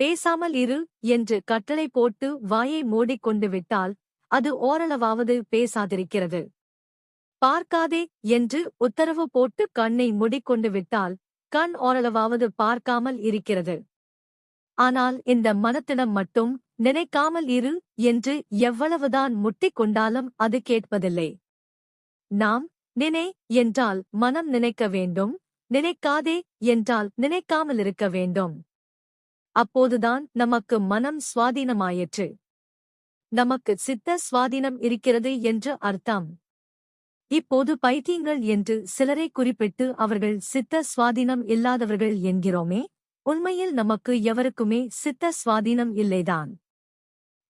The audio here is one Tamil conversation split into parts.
பேசாமல் இரு என்று கட்டளை போட்டு வாயை மூடிக்கொண்டு விட்டால் அது ஓரளவாவது பேசாதிருக்கிறது. பார்க்காதே என்று உத்தரவு போட்டு கண்ணை மூடிக்கொண்டு விட்டால் கண் ஓரளவாவது பார்க்காமல் இருக்கிறது. ஆனால் இந்த மனத்திடம் மட்டும் நினைக்காமல் இரு என்று எவ்வளவுதான் முட்டிக் கொண்டாலும் அது கேட்பதில்லை. நாம் நினை என்றால் மனம் நினைக்க வேண்டும் நினைக்காதே என்றால் நினைக்காமல் இருக்க வேண்டும். அப்போதுதான் நமக்கு மனம் சுவாதீனமாயிற்று. நமக்கு சித்த சுவாதீனம் இருக்கிறது என்று அர்த்தம். இப்போது பைத்தியங்கள் என்று சிலரை குறிப்பிட்டு அவர்கள் சித்த சுவாதீனம் இல்லாதவர்கள் என்கிறோமே உண்மையில் நமக்கு எவருக்குமே சித்த சுவாதீனம் இல்லைதான்.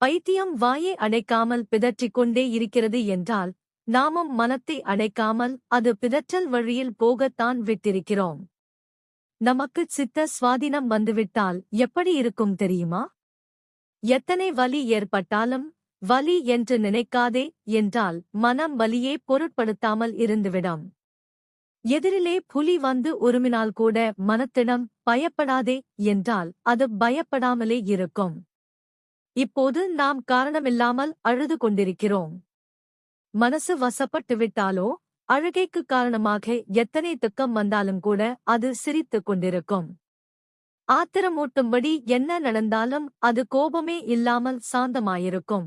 பைத்தியம் வாயை அடைக்காமல் பிதற்றிக் கொண்டே இருக்கிறது என்றால் நாமும் மனத்தை அடைக்காமல் அது பிதற்றல் வழியில் போகத்தான் விட்டிருக்கிறோம். நமக்கு சித்த சுவாதீனம் வந்துவிட்டால் எப்படி இருக்கும் தெரியுமா? எத்தனை வலி ஏற்பட்டாலும் வலி என்று நினைக்காதே என்றால் மனம் வலியே பொருட்படுத்தாமல் இருந்துவிடும். எதிரிலே புலி வந்து உருமினால் கூட மனத்திடம் பயப்படாதே என்றால் அது பயப்படாமலே இருக்கும். இப்போது நாம் காரணமில்லாமல் அழுது கொண்டிருக்கிறோம். மனசு வசப்பட்டு விட்டாலோ அழுகைக்கு காரணமாக எத்தனை துக்கம் வந்தாலும் கூட அது சிரித்துக் கொண்டிருக்கும். ஆத்திரமூட்டும்படி என்ன நடந்தாலும் அது கோபமே இல்லாமல் சாந்தமாயிருக்கும்.